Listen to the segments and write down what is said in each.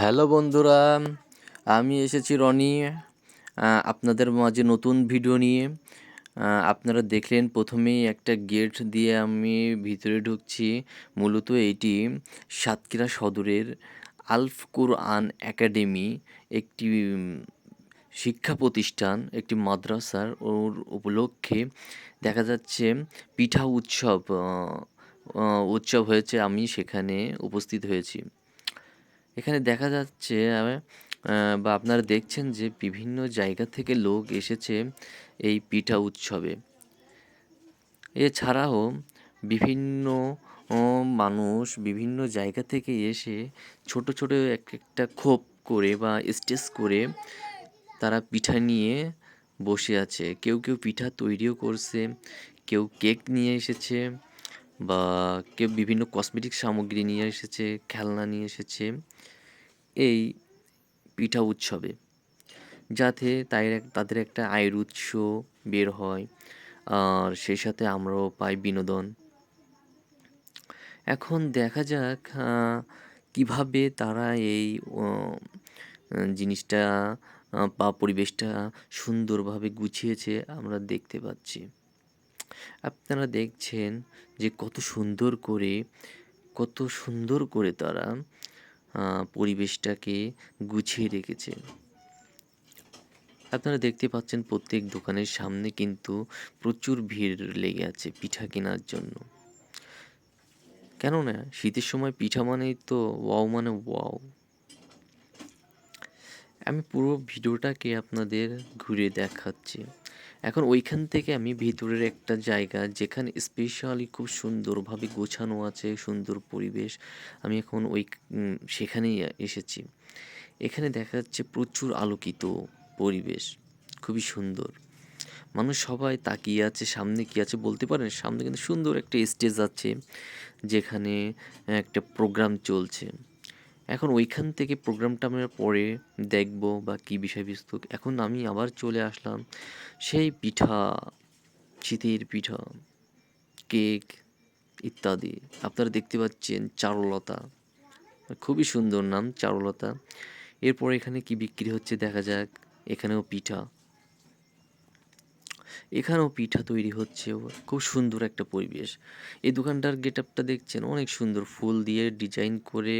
Hello বন্ধুরা, আমি এসেছি রনি আপনাদের মাঝে নতুন ভিডিও নিয়ে। আপনারা দেখলেন প্রথমেই একটা গেট দিয়ে আমি ভিতরে ঢুকছি, মূলত এটি সাতক্ষীরা সদরের আলফ কুরআন একাডেমি, একটি শিক্ষা প্রতিষ্ঠান, একটি মাদ্রাসার ওর উপলক্ষে। দেখা যাচ্ছে পিঠা উৎসব উৎসব হয়েছে, আমি সেখানে উপস্থিত হয়েছি। এখানে দেখা যাচ্ছে বা আপনারা দেখছেন যে বিভিন্ন জায়গা থেকে লোক এসেছে এই পিঠা উৎসবে। এছাড়াও বিভিন্ন মানুষ বিভিন্ন জায়গা থেকে এসে ছোট ছোট এক একটা খোপ করে বা স্টেজ করে তারা পিঠা নিয়ে বসে আছে। কেউ কেউ পিঠা তৈরিও করছে, কেউ কেক নিয়ে এসেছে। বা কেউ বিভিন্ন কসমেটিক সামগ্রী নিয়ে এসেছে, খেলনা নিয়ে এসেছে, এই পিঠা উৎসবে, যাতে তাই তাদের একটা আয়ের উৎস বের হয়। আর সেই সাথে আমরাও পাই বিনোদন। এখন দেখা যাক কীভাবে তারা এই জিনিসটা বা পরিবেশটা সুন্দরভাবে গুছিয়েছে, আমরা দেখতে পাচ্ছি। আপনারা দেখছেন যে কত সুন্দর করে, কত সুন্দর করে তারা পরিবেশটাকে গুছিয়ে রেখেছে। আপনারা দেখতে পাচ্ছেন প্রত্যেক দোকানের সামনে কিন্তু প্রচুর ভিড় লেগে আছে পিঠা কেনার জন্য। কেননা শীতের সময় পিঠা মানেই তো ওয়াও মানে ওয়াও। আমি পুরো ভিডিওটাকে আপনাদের ঘুরে দেখাচ্ছি। এখন ওইখান থেকে আমি ভিতরের একটা জায়গা যেখানে স্পেশালি খুব সুন্দরভাবে গোছানো আছে, সুন্দর পরিবেশ। আমি এখন ওই সেখানেই এসেছি। এখানে দেখা যাচ্ছে প্রচুর আলোকিত পরিবেশ, খুবই সুন্দর। মানুষ সবাই তাকিয়ে আছে, সামনে কি আছে বলতে পারেন? সামনে কিন্তু সুন্দর একটা স্টেজ আছে, যেখানে একটা প্রোগ্রাম চলছে। এখন ওইখান থেকে প্রোগ্রামটা আমরা পরে দেখব বা কী বিষয়বস্তু। এখন আমি আবার চলে আসলাম সেই পিঠা শীতের পিঠা, কেক ইত্যাদি। আপনারা দেখতে পাচ্ছেন চারুলতা। খুবই সুন্দর নাম, চারুলতা। এরপর এখানে কি বিক্রি হচ্ছে দেখা যাক। এখানেও পিঠা। এখানেও পিঠা তৈরি হচ্ছে খুব সুন্দর একটা পরিবেশ। এই দোকানটার গেট আপটা দেখছেন, অনেক সুন্দর ফুল দিয়ে ডিজাইন করে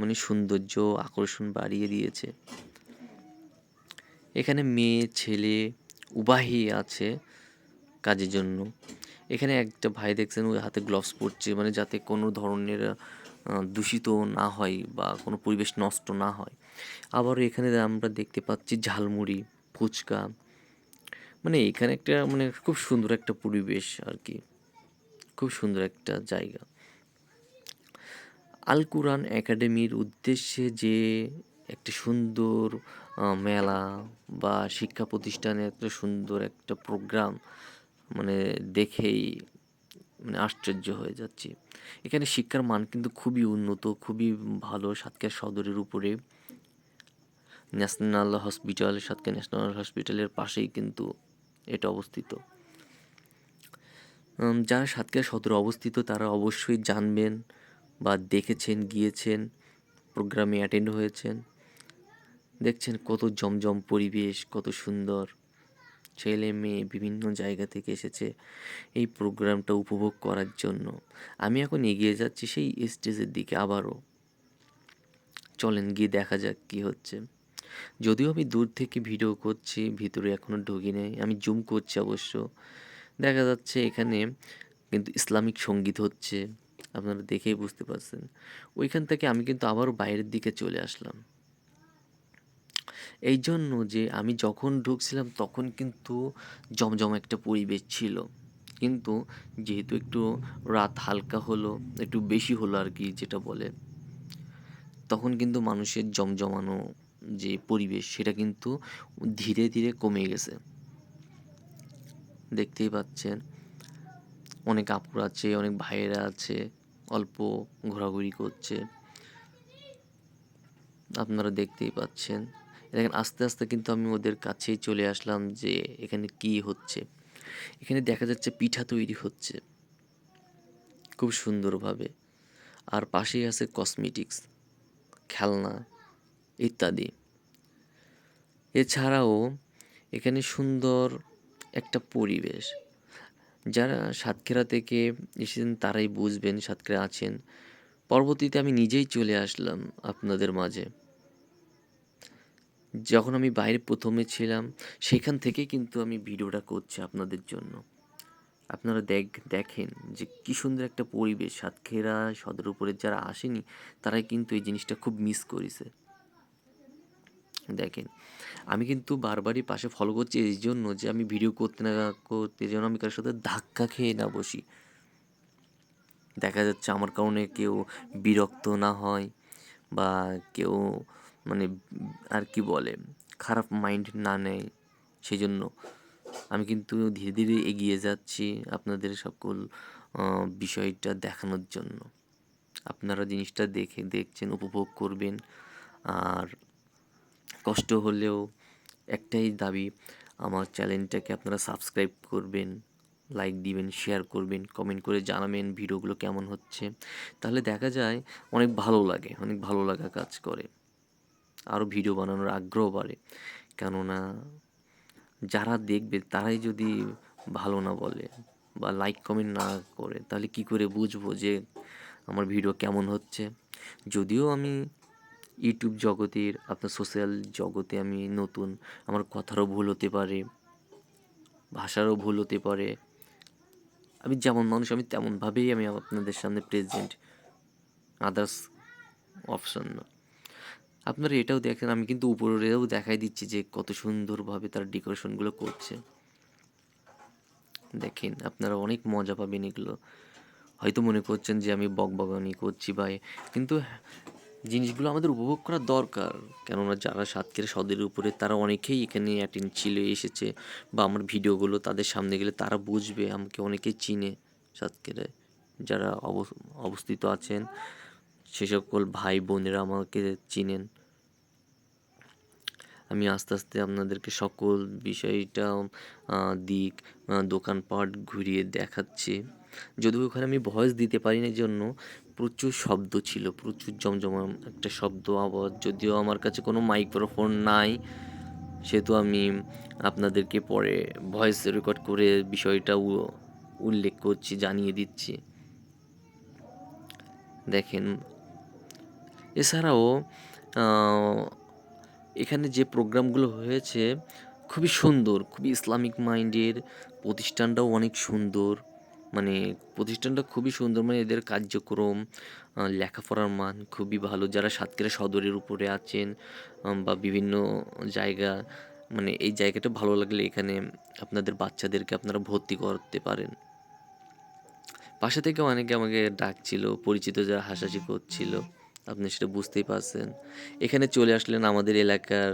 মানে সৌন্দর্য, আকর্ষণ বাড়িয়ে দিয়েছে। এখানে মেয়ে, ছেলে উবাহি আছে কাজের জন্য। এখানে একটা ভাই দেখছেন ওই হাতে গ্লাভস পরছে মানে যাতে কোনো ধরনের দূষিত না হয় বা কোনো পরিবেশ নষ্ট না হয়। আবারও এখানে আমরা দেখতে পাচ্ছি ঝালমুড়ি, ফুচকা মানে এখানে একটা মানে খুব সুন্দর একটা পরিবেশ আর কি খুব সুন্দর একটা জায়গা। আল কুরআন একাডেমির উদ্দেশ্যে যে একটা সুন্দর মেলা বা শিক্ষা প্রতিষ্ঠানে একটা সুন্দর একটা প্রোগ্রাম মানে দেখেই মানে আশ্চর্য হয়ে যাচ্ছি। এখানে শিক্ষার মান কিন্তু খুবই উন্নত, খুবই ভালো সাতক্ষীরা সদরের উপরে। ন্যাশনাল হসপিটাল, সাতক্ষীরা ন্যাশনাল হসপিটালের পাশেই কিন্তু এটা অবস্থিত। যারা সাতক্ষীরা সদরে অবস্থিত, তারা অবশ্যই জানবেন বা দেখেছেন, গিয়েছেন, প্রোগ্রামে অ্যাটেন্ড হয়েছেন। দেখছেন কত জমজম পরিবেশ, কত সুন্দর। ছেলে মেয়ে বিভিন্ন জায়গা থেকে এসেছে এই প্রোগ্রামটা উপভোগ করার জন্য। আমি এখন এগিয়ে যাচ্ছি সেই স্টেজের দিকে আবারও। চলেন গিয়ে দেখা যাক কি হচ্ছে। যদিও আমি দূর থেকে ভিডিও করছি, ভিতরে এখনও ঢুকি নেই। আমি জুম করছি অবশ্য। দেখা যাচ্ছে এখানে কিন্তু ইসলামিক সংগীত হচ্ছে। আপনারা দেখেই বুঝতে পারছেন। ওইখান থেকে আমি কিন্তু আবারও বাইরের দিকে চলে আসলাম। এই জন্য যে আমি যখন ঢুকছিলাম তখন কিন্তু জমজম একটা পরিবেশ ছিল। কিন্তু যেহেতু একটু রাত হালকা হলো, একটু বেশি হলো আর কি যেটা বলে, তখন কিন্তু মানুষের জমজমানো যে পরিবেশ, সেটা কিন্তু ধীরে ধীরে কমে গেছে। দেখতেই পাচ্ছেন, অনেক আপুর আছে, অনেক ভাইয়েরা আছে, অল্প ঘোরাঘুরি করছে। আপনারা দেখতেই পাচ্ছেন। দেখেন, আস্তে আস্তে কিন্তু আমি ওদের কাছেই চলে আসলাম যে এখানে কি হচ্ছে। এখানে দেখা যাচ্ছে পিঠা তৈরি হচ্ছে, খুব সুন্দরভাবে। আর পাশেই আছে কসমেটিক্স খেলনা। ইত্যাদি। এছাড়াও এখানে সুন্দর একটা পরিবেশ। যারা সাতক্ষীরা থেকে এসেছেন তারাই বুঝবেন, সাতক্ষীরা আছেন। পরবর্তীতে আমি নিজেই চলে আসলাম আপনাদের মাঝে। যখন আমি বাইরে প্রথমে ছিলাম, সেখান থেকে কিন্তু আমি ভিডিওটা করছি আপনাদের জন্য। আপনারা দেখ, দেখেন যে কী সুন্দর একটা পরিবেশ। সাতক্ষীরা সদর উপরে যারা আসেনি, তারাই কিন্তু এই জিনিসটা খুব মিস করেছে। দেখেন, আমি কিন্তু বারবারই পাশে ফলো করছি এই জন্য যে আমি ভিডিও করতে না করতে যেন আমি কারোর সাথে ধাক্কা খেয়ে না বসি। দেখা যাচ্ছে আমার কারণে কেউ বিরক্ত না হয় বা কেউ মানে আর কি বলে, খারাপ মাইন্ড না নেয়। সেই জন্য আমি কিন্তু ধীরে ধীরে এগিয়ে যাচ্ছি আপনাদের সকল বিষয়টা দেখানোর জন্য। আপনারা জিনিসটা দেখে দেখছেন, উপভোগ করবেন। আর কষ্ট হলেও একটাই দাবি, আমার চ্যানেলটাকে আপনারা সাবস্ক্রাইব করবেন লাইক দিবেন শেয়ার করবেন কমেন্ট করে জানাবেন ভিডিওগুলো কেমন হচ্ছে। তাহলে দেখা যায় অনেক ভালো লাগে, অনেক ভালো লাগা কাজ করে। আরও ভিডিও বানানোর আগ্রহ বাড়ে। কেননা যারা দেখবে, তারাই যদি ভালো না বলে বা লাইক কমেন্ট না করে, তাহলে কি করে বুঝব যে আমার ভিডিও কেমন হচ্ছে? যদিও আমি ইউটিউব জগতের, আপনার সোশ্যাল জগতে আমি নতুন, আমার কথারও ভুল হতে পারে, ভাষারও ভুল হতে পারে। আমি যেমন মানুষ, আমি তেমনভাবেই আমি আপনাদের সামনে প্রেজেন্ট আদার্স অপশন আপনারা এটাও দেখেন, আমি কিন্তু উপরেও দেখাই দিচ্ছি যে কত সুন্দরভাবে তার ডেকোরেশনগুলো করছে। দেখেন, আপনারা অনেক মজা পাবেন এগুলো। হয়তো মনে করছেন যে আমি বকবগানি করছি বা কিন্তু জিনিসগুলো আমাদের উপভোগ করা দরকার। কেননা যারা সাতক্ষীরা সদের উপরে, তারা অনেকেই এখানে অ্যাটেন্ড ছিল, এসেছে বা আমার ভিডিওগুলো তাদের সামনে গেলে তারা বুঝবে, আমাকে অনেকেই চিনে সাতক্ষীরায়। যারা অবস- অবস্থিত আছেন সে সকল ভাই বোনেরা আমাকে চিনেন। আমি আস্তে আস্তে আপনাদেরকে সকল বিষয়টা দিক দোকানপাট ঘুরিয়ে দেখাচ্ছি। যদিও ওখানে আমি ভয়েস দিতে পারি না জন্য, প্রচুর শব্দ ছিল, প্রচুর জমজমা একটা শব্দ আওয়াজ। যদিও আমার কাছে কোনো মাইক্রোফোন নাই, সেহেতু আমি আপনাদেরকে পরে ভয়েস রেকর্ড করে বিষয়টা উল্লেখ করছি, জানিয়ে দিচ্ছি। দেখেন, এছাড়াও এখানে যে প্রোগ্রামগুলো হয়েছে, খুবই সুন্দর, খুবই ইসলামিক মাইন্ডের প্রতিষ্ঠানটাও অনেক সুন্দর। মানে প্রতিষ্ঠানটা খুবই সুন্দর মানে এদের কার্যক্রম লেখাপড়ার মান খুবই ভালো। যারা সাতক্ষীরা সদরের উপরে আছেন বা বিভিন্ন জায়গা মানে এই জায়গাটা ভালো লাগলে এখানে আপনাদের বাচ্চাদেরকে আপনারা ভর্তি করতে পারেন। পাশে থেকে অনেকে আমাকে ডাকছিল, পরিচিত যারা হাসাহাসি করছিল। আপনি সেটা বুঝতেই পারছেন। এখানে চলে আসলেন আমাদের এলাকার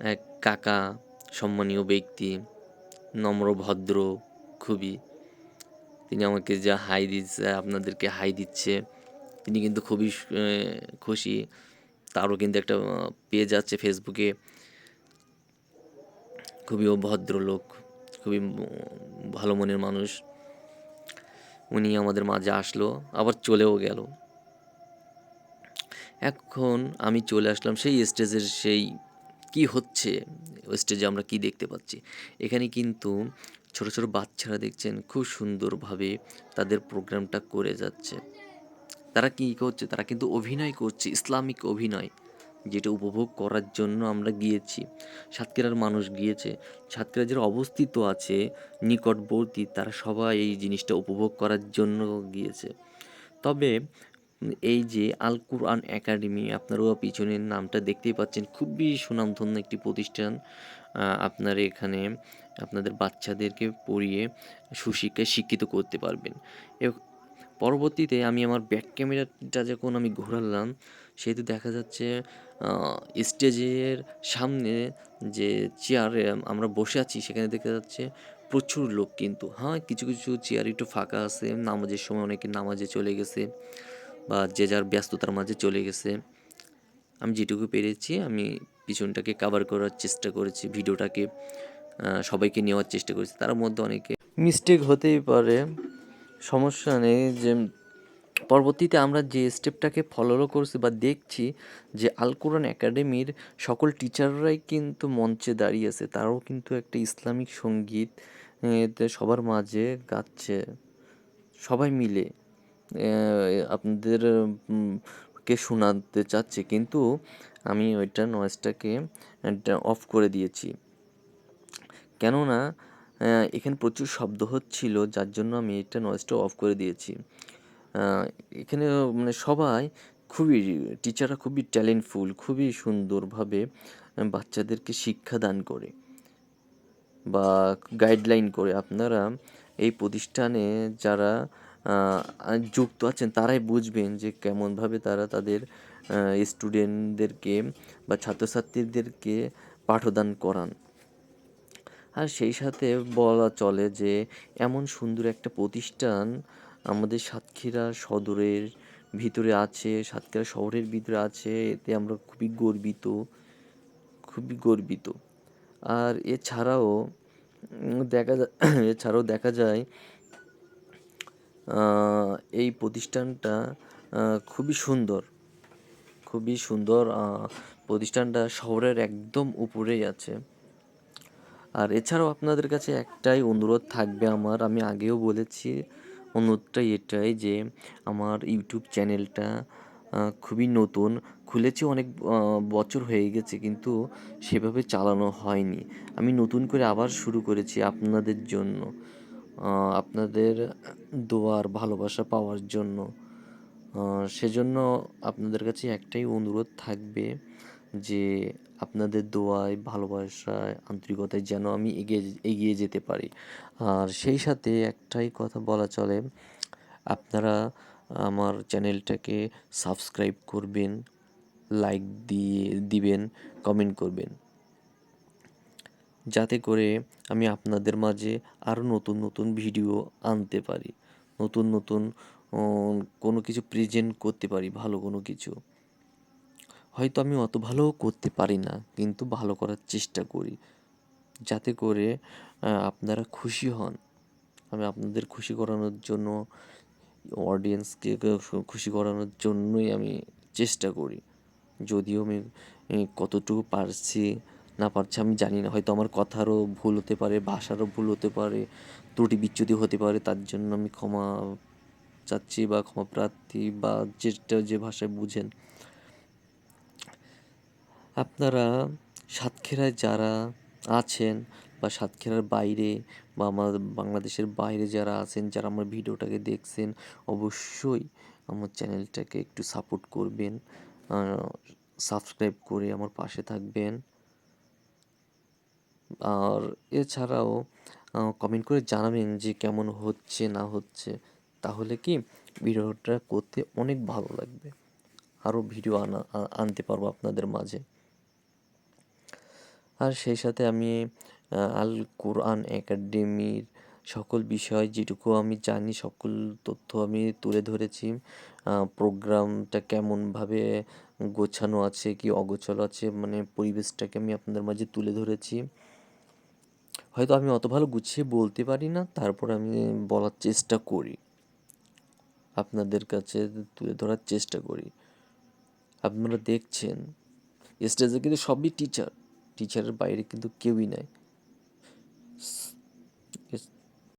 এক কাকা, সম্মানীয় ব্যক্তি, নম্র, ভদ্র, খুবই। তিনি আমাকে যা হাই দিচ্ছে, আপনাদেরকে হাই দিচ্ছে। তিনি কিন্তু খুবই খুশি। তারও কিন্তু একটা পেজ আছে ফেসবুকে খুবই ও ভদ্রলোক খুবই ভালো মনের মানুষ। উনি আমাদের মাঝে আসলো, আবার চলেও গেল। এখন আমি চলে আসলাম সেই স্টেজের সেই কি হচ্ছে, ওই স্টেজে আমরা কি দেখতে পাচ্ছি? এখানে কিন্তু ছোট ছোট বাচ্চারা দেখছেন খুব সুন্দরভাবে তাদের প্রোগ্রামটা করে যাচ্ছে। তারা কী করছে, তারা কিন্তু অভিনয় করছে, ইসলামিক অভিনয়, যেটা উপভোগ করার জন্য আমরা গিয়েছি। সাতক্ষীরার মানুষ গিয়েছে, সাতক্ষীরা যারা অবস্থিত আছে, নিকটবর্তী, তারা সবাই এই জিনিসটা উপভোগ করার জন্য গিয়েছে। তবে এই যে আল কুরআন একাডেমি আপনারাও পিছনের নামটা দেখতেই পাচ্ছেন, খুবই সুনামধন্য একটি প্রতিষ্ঠান আপনার এখানে আপনাদের বাচ্চাদেরকে পড়িয়ে সুশিক্ষায় শিক্ষিত করতে পারবেন। পরবর্তীতে আমি আমার ব্যাক ক্যামেরাটা যখন আমি ঘোরালাম, সেহেতু দেখা যাচ্ছে স্টেজের সামনে যে চেয়ারে আমরা বসে আছি, সেখানে দেখা যাচ্ছে প্রচুর লোক কিন্তু। হ্যাঁ কিছু কিছু চেয়ার একটু ফাঁকা আছে, নামাজের সময় অনেকে নামাজে চলে গেছে। বা যে যার ব্যস্ততার মাঝে চলে গেছে, আমি যেটুকু পেরেছি, আমি পিছনটাকে কাভার করার চেষ্টা করেছি, ভিডিওটাকে সবাইকে নেওয়ার চেষ্টা করেছি। তার মধ্যে অনেকে মিস্টেক হতেই পারে, সমস্যা নেই যে পরবর্তীতে আমরা যে স্টেপটাকে ফলো করছি বা দেখছি যে আল কোরআন একাডেমির সকল টিচাররাই কিন্তু মঞ্চে দাঁড়িয়ে আছে, তারাও কিন্তু একটা ইসলামিক সংগীত সবার মাঝে গাচ্ছে। সবাই মিলে আপনাদের কে শোনাতে চাচ্ছে, কিন্তু আমি ওইটা নয়েজটাকে অফ করে দিয়েছি। কেননা এখানে প্রচুর শব্দ হচ্ছিল, যার জন্য আমি এটা নয়েজটা অফ করে দিয়েছি। এখানে মানে সবাই খুবই টিচাররা খুবই ট্যালেন্টফুল খুবই সুন্দরভাবে বাচ্চাদেরকে শিক্ষা দান করে বা গাইডলাইন করে। আপনারা এই প্রতিষ্ঠানে যারা যুক্ত আছেন, তারাই বুঝবেন যে কেমনভাবে তারা তাদের স্টুডেন্টদেরকে বা ছাত্রছাত্রীদেরকে পাঠদান করান। আর সেই সাথে বলা চলে যে এমন সুন্দর একটা প্রতিষ্ঠান আমাদের সাতক্ষীরা সদরের ভিতরে আছে, সাতক্ষীরা শহরের ভিতরে আছে, এতে আমরা খুবই গর্বিত খুবই গর্বিত। আর এছাড়াও দেখা যায়, এছাড়াও দেখা যায় এই প্রতিষ্ঠানটা খুবই সুন্দর। খুবই সুন্দর প্রতিষ্ঠানটা শহরের একদম উপরেই আছে। আর এছাড়াও আপনাদের কাছে একটাই অনুরোধ থাকবে আমার, আমি আগেও বলেছি, অনুরোধটা এটাই যে আমার ইউটিউব চ্যানেলটা খুবই নতুন। খুলেছি অনেক বছর হয়ে গেছে কিন্তু সেভাবে চালানো হয়নি। আমি নতুন করে আবার শুরু করেছি আপনাদের জন্য। আপনাদের দোয়ার ভালোবাসা পাওয়ার জন্য। সেজন্য আপনাদের কাছে একটাই অনুরোধ থাকবে যে আপনাদের দোয়ায়, ভালোবাসায়, আন্তরিকতায় যেন আমি এগিয়ে এগিয়ে যেতে পারি। আর সেই সাথে একটাই কথা বলা চলে, আপনারা আমার চ্যানেলটাকে সাবস্ক্রাইব করবেন, লাইক দিয়ে দিবেন, কমেন্ট করবেন। যাতে করে আমি আপনাদের মাঝে আরও নতুন নতুন ভিডিও আনতে পারি, নতুন নতুন কোনো কিছু প্রেজেন্ট করতে পারি, ভালো কোনো কিছু। হয়তো আমি অত ভালোও করতে পারি না, কিন্তু ভালো করার চেষ্টা করি, যাতে করে আপনারা খুশি হন। আমি আপনাদের খুশি করানোর জন্য অডিয়েন্সকে খুশি করানোর জন্যই আমি চেষ্টা করি। যদিও আমি কতটুকু পারছি না পারছে, আমি জানি না। হয়তো আমার কথারও ভুল হতে পারে, ভাষারও ভুল হতে পারে, ত্রুটি বিচ্যুতি হতে পারে, তার জন্য আমি ক্ষমা চাচ্ছি বা ক্ষমা প্রার্থী বা যেটা যে ভাষায় বুঝেন। আপনারা সাতক্ষীরায় যারা আছেন বা সাতক্ষীরার বাইরে বা আমার বাংলাদেশের বাইরে যারা আছেন, যারা আমার ভিডিওটাকে দেখছেন, অবশ্যই আমার চ্যানেলটাকে একটু সাপোর্ট করবেন সাবস্ক্রাইব করে আমার পাশে থাকবেন। আর এছাড়াও কমেন্ট করে জানাবেন যে কেমন হচ্ছে, না হচ্ছে। তাহলে কি ভিডিওটা করতে অনেক ভালো লাগবে। আরও ভিডিও আনা আনতে পারব আপনাদের মাঝে। আর সেই সাথে আমি আল কোরআন একাডেমির সকল বিষয় যেটুকু আমি জানি, সকল তথ্য আমি তুলে ধরেছি প্রোগ্রামটা কেমনভাবে গোছানো আছে, কি অগোছালো আছে মানে পরিবেশটাকে আমি আপনাদের মাঝে তুলে ধরেছি। হয়তো আমি অত ভালো গুছিয়ে বলতে পারি না, তারপর আমি বলার চেষ্টা করি। আপনাদের কাছে তুলে ধরার চেষ্টা করি। আপনারা দেখছেন স্টেজে কিন্তু সবই টিচার টিচারের বাইরে কিন্তু কেউই নাই।